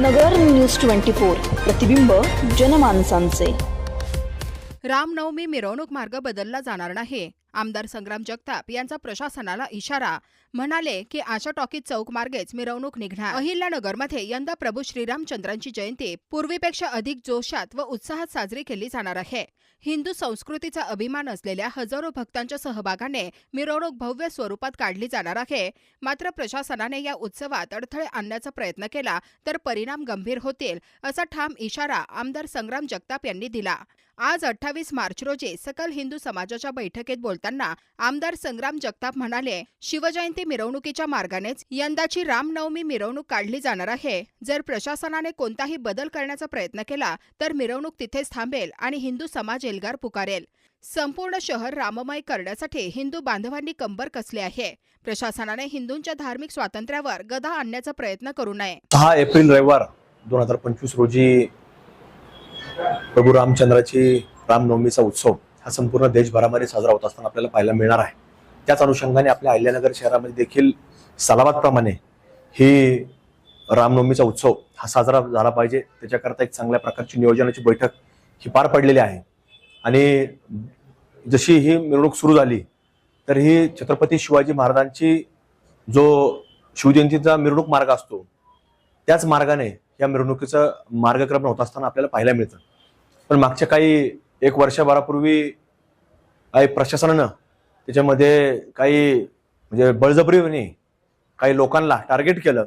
नगर news twenty four प्रतिबिंब जनमानसांचे. रामनवमी मिरवणूक मार्ग बदलला जाणार नाही. आमदार संग्राम जगताप यांचा प्रशासनाला इशारा. म्हणाले की आशा टॉकीज चौक मार्गेच मिरवणूक निघणार. अहिल्यानगरमध्ये यंदा प्रभू श्रीरामचंद्रांची जयंती. पूर्वीपेक्षा अधिक जोशात व उत्साहात साजरी केली जाणार आहे. हिंदू संस्कृतीचा अभिमान असलेल्या हजारो भक्तांच्या सहभागाने मिरवणूक भव्य स्वरूपात काढली जाणार आहे. मात्र प्रशासनाने या उत्सवात अडथळे आणण्याचा प्रयत्न केला तर परिणाम गंभीर होतील असा ठाम इशारा आमदार संग्राम जगताप यांनी दिला. आज अठ्ठावीस मार्च रोजी सकल हिंदू समाजाच्या बैठकीत बोल बोलताना आमदार संग्राम जगताप म्हणाले शिवजयंती मिरवणुकीच्या मार्गानेच यंदाची रामनवमी मिरवणूक काढली जाणार आहे. जर प्रशासनाने कोणताही बदल करण्याचा प्रयत्न केला तर मिरवणूक तिथेच थांबेल आणि हिंदू समाज एल्गार पुकारेल. संपूर्ण शहर राममय करण्यासाठी हिंदू बांधवांनी कंबर कसले आहे? प्रशासनाने हिंदूंच्या धार्मिक स्वातंत्र्यावर गदा आणण्याचा प्रयत्न करू नये. सहा एप्रिल रविवार दोन हजार पंचवीस रोजी प्रभू रामचंद्राची रामनवमीचा उत्सव. हा संपूर्ण देशभरामध्ये साजरा होत असताना आपल्याला पाहायला मिळणार आहे. त्याच अनुषंगाने आपल्या अहिल्यानगर शहरामध्ये देखील सलाबादप्रमाणे ही रामनवमीचा उत्सव हा साजरा झाला पाहिजे. त्याच्याकरता एक चांगल्या प्रकारची नियोजनाची बैठक ही पार पडलेली आहे. आणि जशी ही मिरवणूक सुरू झाली तर ही छत्रपती शिवाजी महाराजांची जो शिवजयंतीचा मिरवणूक मार्ग असतो त्याच मार्गाने या मिरवणुकीचं मार्गक्रमण होत असताना आपल्याला पाहायला मिळतं. पण मागच्या काही एक वर्षभरापूर्वी काही प्रशासनानं त्याच्यामध्ये काही म्हणजे बळजबरीने काही लोकांना टार्गेट केलं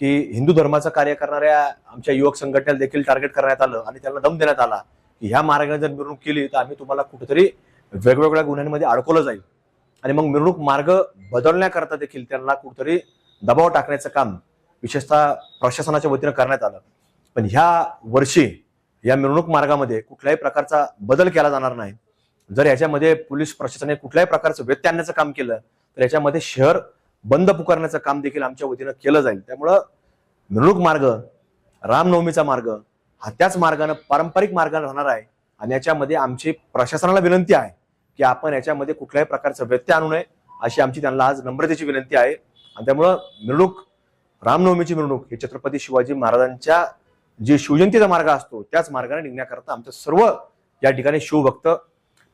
की हिंदू धर्माचं कार्य करणाऱ्या आमच्या युवक संघटनेला देखील टार्गेट करण्यात आलं आणि त्यांना दम देण्यात आला की ह्या मार्गाने जर मिरवणूक केली तर आम्ही तुम्हाला कुठेतरी वेगवेगळ्या गुन्ह्यांमध्ये अडकवलं जाईल. आणि मग मिरवणूक मार्ग बदलण्याकरता देखील त्यांना कुठेतरी दबाव टाकण्याचं काम विशेषतः प्रशासनाच्या वतीनं करण्यात आलं. पण ह्या वर्षी या मिरवणूक मार्गामध्ये कुठल्याही प्रकारचा बदल केला जाणार नाही. जर याच्यामध्ये पोलीस प्रशासनाने कुठल्याही प्रकारचं व्यत्यय आणण्याचं काम केलं तर याच्यामध्ये शहर बंद पुकारण्याचं काम देखील आमच्या वतीनं केलं जाईल. त्यामुळं मिरवणूक मार्ग रामनवमीचा मार्ग हा त्याच मार्गानं पारंपरिक मार्गाने राहणार आहे आणि याच्यामध्ये आमची प्रशासनाला विनंती आहे की आपण याच्यामध्ये कुठल्याही प्रकारचं व्यत्यय आणू नये अशी आमची त्यांना आज नम्रतेची विनंती आहे. आणि त्यामुळं मिरवणूक रामनवमीची मिरवणूक ही छत्रपती शिवाजी महाराजांच्या जे शिवजयंतीचा मार्ग असतो त्याच मार्गाने निघण्याकरता आमचं सर्व या ठिकाणी शिवभक्त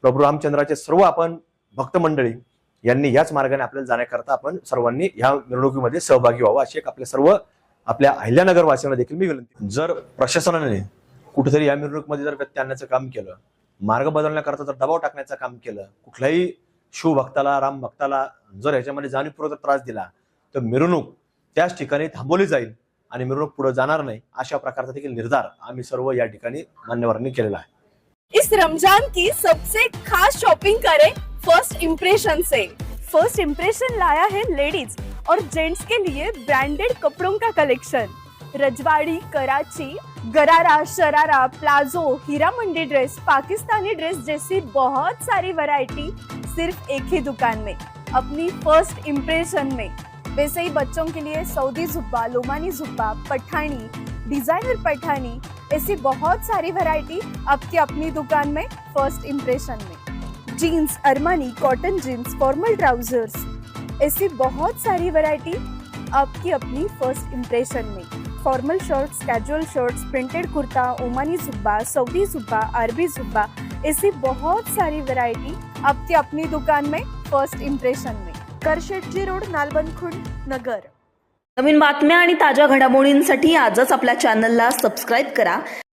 प्रभू रामचंद्राचे सर्व आपण भक्त मंडळी यांनी याच मार्गाने आपल्याला जाण्याकरता आपण सर्वांनी ह्या मिरवणुकीमध्ये सहभागी व्हावं अशी एक आपल्या सर्व आपल्या अहिल्यानगर वासियांना देखील मी विनंती जर प्रशासनाने कुठेतरी या मिरवणुकीमध्ये जर व्यत्यय आणण्याचं काम केलं मार्ग बदलण्याकरता जर दबाव टाकण्याचं काम केलं कुठल्याही शिवभक्ताला राम भक्ताला जर ह्याच्यामध्ये जाणीवपूर्वक त्रास दिला तर मिरवणूक त्याच ठिकाणी थांबवली जाईल. आणि मिरवणूक पुढे जाणार नाही अशा प्रकारचा देखील निर्धार आम्ही सर्व या ठिकाणी मान्यवरांनी केलेला आहे. इस रमजान की सबसे खास शॉपिंग करें फर्स्ट इम्प्रेशन से। फर्स्ट इम्प्रेशन लाया है लेडीज और जेंट्स के लिए ब्रांडेड कपड़ों का कलेक्शन रजवाड़ी Karachi gharara sharara palazzo Heera Mandi dress Pakistani dress जैसी बहुत सारी वैरायटी सिर्फ एक ही दुकान में अपनी फर्स्ट इम्प्रेशन में। वैसे ही बच्चों के लिए सऊदी जुब्बा, लोमानी जुब्बा, पठानी डिज़ाइनर पठानी, ऐसी बहुत सारी वैरायटी आपकी अपनी दुकान में फ़र्स्ट इम्प्रेशन में। Jeans Armani cotton jeans formal trousers ऐसी बहुत सारी वैरायटी आपकी अपनी फ़र्स्ट इम्प्रेशन में। Formal shirts casual shirts printed kurta, Omani जुब्बा, सऊदी जुब्बा, अरबी जुब्बा, ऐसी बहुत सारी वैरायटी आपकी अपनी दुकान में फ़र्स्ट इम्प्रेशन में। करशेटजी रोड नालबंदखुंड नगर. नवीन बातम्या आणि ताज्या घडामोडींसाठी आजच आपल्या चॅनलला सबस्क्राईब करा.